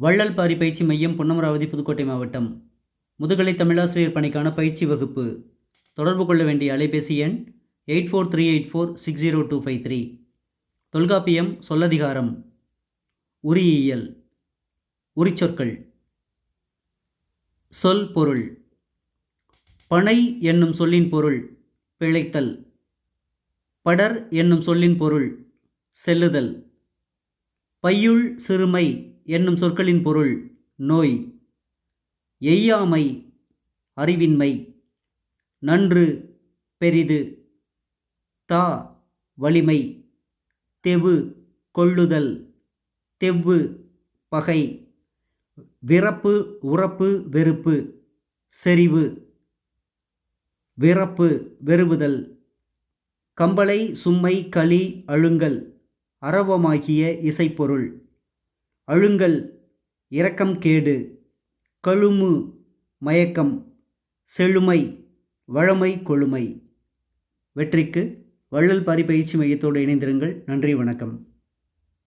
வள்ளல் பாரி பயிற்சி மையம் பொன்னமராவதி புதுக்கோட்டை மாவட்டம். முதுகலை தமிழாசிரியர் பணிக்கான பயிற்சி வகுப்பு. தொடர்பு கொள்ள வேண்டிய அலைபேசி எண் eight four three eight four six zero two five three. Tolkappiyam சொல்லதிகாரம். உரியியல். உரிச்சொற்கள். சொல் பொருள். பனை என்னும் சொல்லின் பொருள் பிழைத்தல். படர் என்னும் சொல்லின் பொருள் செல்லுதல். பையுள் சிறுமை என்னும் சொற்களின் பொருள் நோய் எய்யாமை அறிவின்மை நன்று பெரிது தா வலிமை தெவு கொள்ளுதல் தெவ்வு பகை விறப்பு உறப்பு வெறுப்பு செறிவு விறப்பு வெறுவுதல் கம்பளை சும்மை களி அழுங்கல் அரவமாகிய இசைப்பொருள். அழுங்கல் இரக்கம் கேடு கழுமு மயக்கம் செழுமை வழமை கொழுமை. வெற்றிக்கு வள்ளல் பாரி பயிற்சி மையத்தோடு இணைந்திருங்கள். நன்றி வணக்கம்.